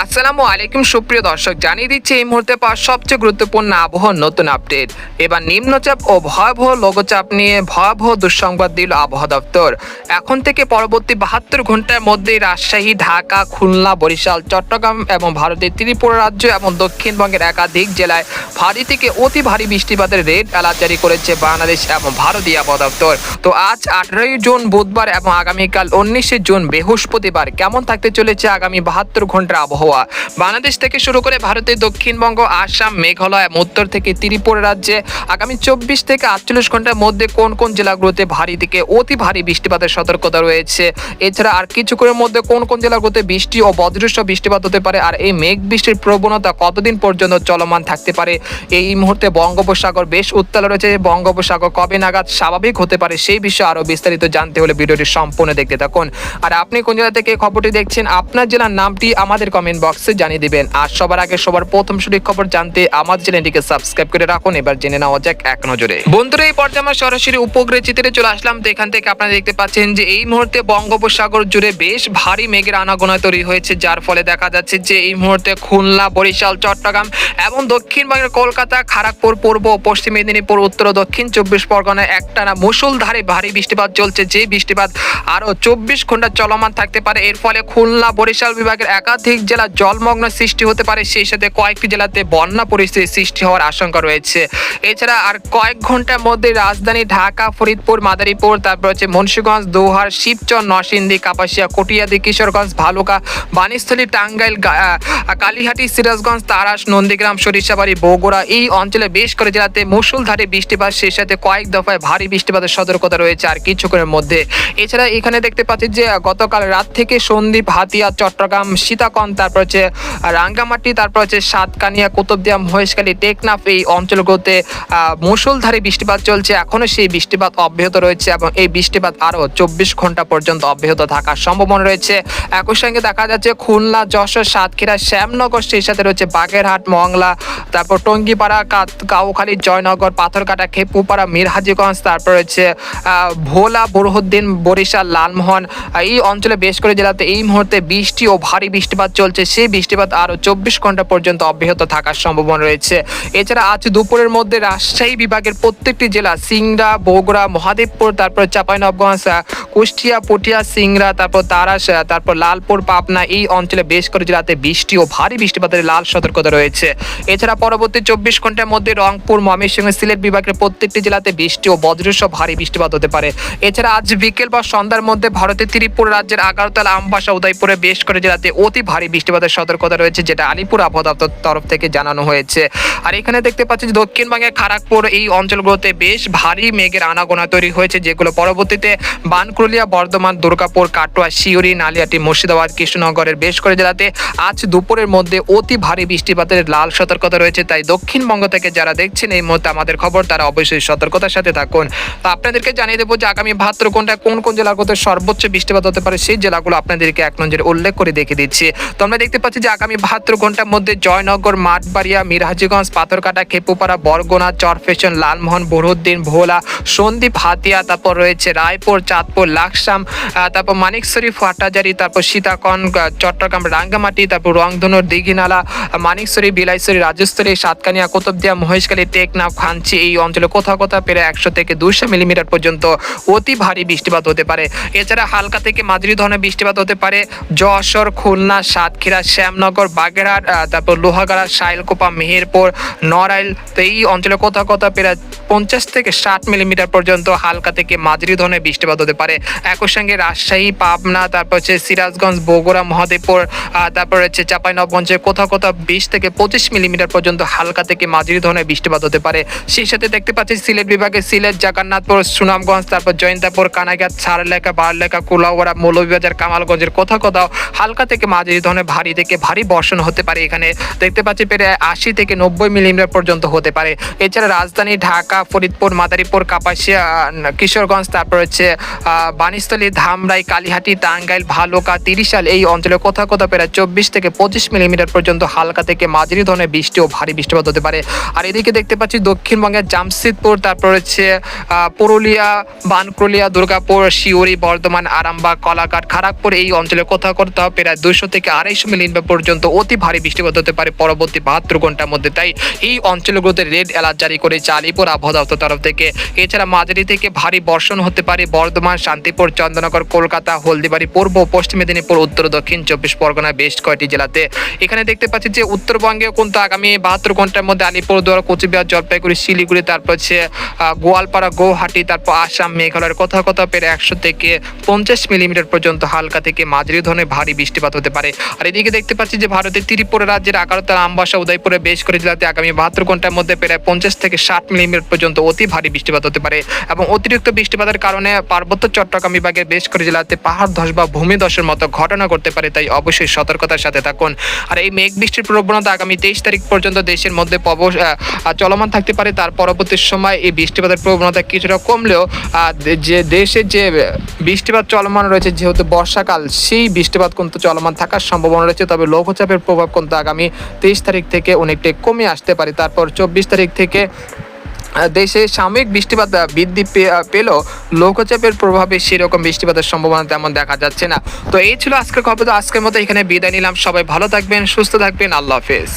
আসসালামু আলাইকুম, সুপ্রিয় দর্শক, জানিয়ে দিচ্ছি এই মুহূর্তে পাওয়া সবচেয়ে গুরুত্বপূর্ণ আবহাওয়ার নতুন আপডেট। এবার নিম্নচাপ ও ভয়াবহ লঘুচাপ নিয়ে ভয়াবহ দুঃসংবাদ দিল আবহাওয়া দপ্তর। এখন থেকে পরবর্তী বাহাত্তর ঘণ্টার মধ্যে রাজশাহী, ঢাকা, খুলনা, বরিশাল, চট্টগ্রাম এবং ভারতের ত্রিপুরা রাজ্য এবং দক্ষিণবঙ্গের একাধিক জেলায় ভারী থেকে অতি ভারী বৃষ্টিপাতের রেড অ্যালার্ট জারি করেছে বাংলাদেশ এবং ভারতীয় আবহাওয়া দপ্তর। তো আজ আঠারোই জুন বুধবার এবং আগামীকাল উনিশে জুন বৃহস্পতিবার কেমন থাকতে চলেছে আগামী বাহাত্তর ঘণ্টার আবহাওয়া? বাংলাদেশ থেকে শুরু করে ভারতের দক্ষিণবঙ্গ, আসাম, মেঘালয়, উত্তর থেকে ত্রিপুরা রাজ্যে আগামী চব্বিশ থেকে আটচল্লিশ ঘণ্টার মধ্যে কোন কোন জেলাগুলোতে ভারী থেকে অতি ভারী বৃষ্টিপাতের সতর্কতা রয়েছে? এছাড়া আর কিছুক্ষণের মধ্যে কোন কোন জেলাগুলোতে বৃষ্টি ও বজ্রসহ বৃষ্টিপাত হতে পারে? আর এই মেঘ বৃষ্টির প্রবণতা কতদিন পর্যন্ত চলমান থাকতে পারে? এই মুহূর্তে বঙ্গোপসাগর বেশ উত্তাল রয়েছে। বঙ্গোপসাগর কবে নাগাদ স্বাভাবিক হতে পারে সেই বিষয়ে আরও বিস্তারিত জানতে হলে ভিডিওটি সম্পূর্ণ দেখতে থাকুন। আর আপনি কোন জেলা থেকে খবরটি দেখছেন, আপনার জেলার নামটি আমাদের কমেন্ট বক্সে জানিয়ে দিবেন। আর সবার আগে সবার প্রথম সঠিক খবর জানতে আমাদের চ্যানেলটিকে সাবস্ক্রাইব করে রাখুন। এবার জেনে নেওয়া যাক এক নজরে। বন্ধুরা, এই পর্যায়ে আমরা সরাসরি উপগ্রহ চিত্রে চলে আসলাম। তো এখান থেকে আপনারা দেখতে পাচ্ছেন যে এই মুহূর্তে বঙ্গোপসাগর জুড়ে বেশ ভারী মেঘের আনাগোনা তৈরি হয়েছে, যার ফলে দেখা যাচ্ছে যে এই মুহূর্তে খুলনা, বরিশাল, চট্টগ্রাম এবং দক্ষিণবঙ্গের কলকাতা খড়গপুর পূর্ব পশ্চিম মেদিনীপুর, উত্তর দক্ষিণ চব্বিশ পরগনায় একটানা মুষলধারে ভারী বৃষ্টিপাত চলছে। যে বৃষ্টিপাত আরও চব্বিশ ঘণ্টা চলমান থাকতে পারে, এর ফলে খুলনা, বরিশাল বিভাগের একাধিক জেলা জলমগ্ন সৃষ্টি হতে পারে, সেই সাথে কয়েকটি জেলাতে বন্যা পরিস্থিতি সৃষ্টি হওয়ার আশঙ্কা রয়েছে। এছাড়া আর কয়েক ঘণ্টার মধ্যে রাজধানী ঢাকা, ফরিদপুর, মাদারীপুর, তারপর হচ্ছে মুন্সীগঞ্জ, দোহার, শিবচর, নরসিংদী, কাপাসিয়া, কটিয়াদি, কিশোরগঞ্জ, ভালুকা বাণীস্থলী টাঙ্গাইল কালীহাটি, সিরাজগঞ্জ, তারাস, নন্দীগ্রাম, সরিষাবাড়ি, বগুড়া এই অঞ্চলে বেশ করে জেলাতে মুষলধারে বৃষ্টিপাত, সেই সাথে কয়েক দফায় ভারী বৃষ্টিপাতের সতর্কতা রয়েছে আর কিছুক্ষণের মধ্যে। এছাড়া এখানে দেখতে পাচ্ছি যে গতকাল রাত থেকে সন্দ্বীপ, হাতিয়া, চট্টগ্রাম সীতাকন তারপর হচ্ছে রাঙ্গামাটি তারপর হচ্ছে সাতকানিয়া কুতুবদিয়া মহেশখালী টেকনাফ এই অঞ্চলগুলোতে আহ, মুষলধারে বৃষ্টিপাত চলছে। এখনও সেই বৃষ্টিপাত অব্যাহত রয়েছে এবং এই বৃষ্টিপাত আরও চব্বিশ ঘণ্টা পর্যন্ত অব্যাহত থাকার সম্ভাবনা রয়েছে। একই সঙ্গে দেখা যাচ্ছে খুলনা যশোর সাতক্ষীরা শ্যামনগর সেই সাথে রয়েছে বাগেরহাট মংলা তারপর টঙ্গিপাড়া কাউখালী জয়নগর পাথরকাটা খেপুপাড়া মিরহাজিগঞ্জ তারপর রয়েছে ভোলা বুরহুদ্দিন বরিশাল লালমোহন। এই অঞ্চলে বেশ করে জেলাতে এই মুহূর্তে বৃষ্টি ও ভারী বৃষ্টিপাত চলছে। সেই বৃষ্টিপাত আরও চব্বিশ ঘণ্টা পর্যন্ত অব্যাহত থাকার সম্ভাবনা রয়েছে। এছাড়া আজ দুপুরের মধ্যে রাজশাহী বিভাগের প্রত্যেকটি জেলা সিংড়া বগুড়া মহাদেবপুর তারপর চাঁপাইনবাবগঞ্জ আহ, কুষ্টিয়া পটিয়া সিংড়া তারপর তারাস তারপর লালপুর পাবনা এই অঞ্চলে বেশ করে জেলাতে বৃষ্টি ও ভারী বৃষ্টিপাতের লাল সতর্কতা রয়েছে। এছাড়া পরবর্তী চব্বিশ ঘণ্টার মধ্যে রংপুর ময়মনসিংহ সিলেট বিভাগের প্রত্যেকটি জেলাতে বৃষ্টি ও বজ্রসহ ভারী বৃষ্টিপাত হতে পারে। এছাড়া আজ বিকেল বা সন্ধ্যার মধ্যে ভারতের ত্রিপুরা রাজ্যের আগারতলা আমবাসা উদয়পুরে বেশ করে জেলাতে অতি ভারী বৃষ্টিপাতের সতর্কতা রয়েছে, যেটা আলিপুর আবহাওয়া তরফ থেকে জানানো হয়েছে। আর এখানে দেখতে পাচ্ছি যে দক্ষিণবঙ্গের খড়গপুর এই অঞ্চলগুলোতে বেশ ভারী মেঘের আনাগোনা তৈরি হয়েছে, যেগুলো পরবর্তীতে বানকুলিয়া বর্ধমান, দুর্গাপুর, কাটোয়া শিউরি নালিয়াটি, মুর্শিদাবাদ, কৃষ্ণনগরের বেশ করে জেলাতে আজ দুপুরের মধ্যে অতি ভারী বৃষ্টিপাতের লাল সতর্কতা রয়েছে, তাই দক্ষিণবঙ্গ থেকে যারা দেখছেন এই মুহূর্তে আমাদের খবর, তারা অবশ্যই সতর্কতার সাথে থাকুন। তো আপনাদেরকে জানিয়ে দেবো যে আগামী বাহাত্তর ঘন্টায় কোন কোন জেলাগুলোতে সর্বোচ্চ বৃষ্টিপাত হতে পারে, সেই জেলাগুলো আপনাদেরকে এক নজরে উল্লেখ করে দেখে দিচ্ছি। তো আমরা দেখতে পাচ্ছি যে আগামী বাহাত্তর ঘণ্টার মধ্যে জয়নগর মাঠবাড়িয়া মিরহাজিগঞ্জ পাথরকাটা খেপুপাড়া বরগোনা চরফেশন লালমোহন বরুদ্দিন ভোলা সন্দীপ হাতিয়া তারপর রয়েছে রায়পুর চাঁদপুর লাকসাম তারপর মানিকছড়ি ফাটাজারি তারপর সীতাকন চট্টগ্রাম রাঙ্গামাটি তারপর রংধনুর দিঘিনালা আহ, মানিকছড়ি বিলাইছড়ি রাজস্থলী সাতকানিয়া কোতবদিয়া মহেশখালী টেকনাফ খাঞ্চি এই অঞ্চলে কোথাও কোথাও প্রায় একশো থেকে দুশো মিলিমিটার পর্যন্ত অতি ভারী বৃষ্টিপাত হতে পারে। এছাড়া হালকা থেকে মাঝারি ধরনের বৃষ্টিপাত হতে পারে। যশোর খুলনা সাতক্ষীরা শ্যামনগর, বাগেরহাট তারপর লোহাগাড়া সাইলকোপা মেহেরপুর, নড়াইল। তো এই অঞ্চলে কোথাও কোথাও প্রায় পঞ্চাশ থেকে ষাট মিলিমিটার পর্যন্ত হালকা থেকে মাঝারি ধরনের বৃষ্টিপাত হতে পারে। একই সঙ্গে রাজশাহী, পাবনা, তারপর হচ্ছে সিরাজগঞ্জ, বগুড়া, মহাদেবপুর তারপর হচ্ছে চাঁপাইনবাবগঞ্জে কোথাও কোথাও বিশ থেকে পঁচিশ মিলিমিটার পর্যন্ত হালকা থেকে মাঝারি ধরনের বৃষ্টিপাত হতে পারে। সেই সাথে দেখতে পাচ্ছি সিলেট বিভাগে সিলেট জাগান্নাথপুর সুনামগঞ্জ, তারপর জয়ন্তাপুর, কানাইঘাট সারলেখা বারলেখা, কুলাউড়া, মৌলভীবাজার, কামালগঞ্জের কোথাও কোথাও হালকা থেকে মাঝারি ধরনের ভারী থেকে ভারী বর্ষণ হতে পারে এখানে। দেখতে পাচ্ছি প্রায় আশি থেকে নব্বই মিলিমিটার পর্যন্ত হতে পারে। এছাড়া রাজধানী ঢাকা ফরিদপুর মাদারীপুর কাপাসিয়া কিশোরগঞ্জ তারপর হচ্ছে আহ, বানিস্থলী ধামরাই কালীহাটি টাঙ্গাইল ভালুকা তিরিশাল এই অঞ্চলে কোথাও কোথাও প্রায় চব্বিশ থেকে পঁচিশ মিলিমিটার পর্যন্ত হালকা থেকে মাঝারি ধরনের বৃষ্টি ও ভারী বৃষ্টিপাত হতে পারে। আর এদিকে দেখতে পাচ্ছি দক্ষিণবঙ্গের জামশেদপুর তারপর হচ্ছে পুরুলিয়া বানকুলিয়া দুর্গাপুর শিউরি বর্ধমান আরামবাগ কলাঘাট খড়গপুর এই অঞ্চলে কোথাও কোথাও প্রায় দুশো থেকে আড়াইশো মিলিমিটার পর্যন্ত অতি ভারী বৃষ্টিপাত হতে পারে পরবর্তী বাহাত্তর ঘণ্টার মধ্যে। তাই এই অঞ্চলগুলোতে রেড অ্যালার্ট জারি করেছে আলিপুর আবহাওয়া দপ্তর তরফ থেকে। এছাড়া মাঝারি থেকে ভারী বর্ষণ হতে পারে বর্ধমান, শান্তিপুর চন্দননগর কলকাতা, হলদিবাড়ি, পূর্ব পশ্চিম মেদিনীপুর, উত্তর, দক্ষিণ চব্বিশ পরগনা বেশ কয়েকটি জেলাতে। এখানে দেখতে পাচ্ছি যে উত্তরবঙ্গে কিন্তু আগামী বাহাত্তর ঘণ্টার মধ্যে আলিপুরদুয়ার, কোচবিহার, জলপাইগুড়ি, শিলিগুড়ি, তারপর হচ্ছে গোয়ালপাড়া, গৌহাটি, তারপর আসাম, মেঘালয়ের কোথাও কোথাও পেরে একশো থেকে পঞ্চাশ মিলিমিটার পর্যন্ত হালকা থেকে মাঝারি ধরনের ভারী বৃষ্টিপাত হতে পারে। আর এদিকে দেখতে পাচ্ছি যে ভারতের ত্রিপুরা রাজ্যের আকারতার আমবাসা উদয়পুরে বেশ করে জেলাতে আগামী বাহাত্তর ঘণ্টার মধ্যে প্রায় পঞ্চাশ থেকে ষাট মিলিমিটার পর্যন্ত অতি ভারী বৃষ্টিপাত হতে পারে এবং অতিরিক্ত বৃষ্টিপাতের কারণে পার্বত্য চট্টগ্রাম বিভাগের বেশ করে জেলাতে পাহাড় ধস বা ভূমিধসের মতো ঘটনা ঘটতে পারে, তাই অবশ্যই সতর্কতার সাথে থাকুন। আর এই মেঘ বৃষ্টির প্রবণতা আগামী তেইশ তারিখ পর্যন্ত দেশের মধ্যে চলমান থাকতে পারে। তার পরবর্তী সময় এই বৃষ্টিপাতের প্রবণতা কিছুটা কমলেও যে দেশের যে বৃষ্টিপাত চলমান রয়েছে, যেহেতু বর্ষাকাল, সেই বৃষ্টিপাত কিন্তু চলমান থাকার সম্ভাবনা রয়েছে, তবে লঘুচাপের প্রভাব কিন্তু আগামী তেইশ তারিখ থেকে অনেকটাই কমে আসতে পারে। তারপর চব্বিশ তারিখ থেকে দেশে সাময়িক বৃষ্টিপাত বৃদ্ধি পেলেও লৌকচাপের প্রভাবে সেরকম বৃষ্টিপাতের সম্ভাবনা তেমন দেখা যাচ্ছে না। তো এই ছিল আজকের খবর। তো আজকের মতো এখানে বিদায় নিলাম। সবাই ভালো থাকবেন, সুস্থ থাকবেন। আল্লাহ হাফেজ।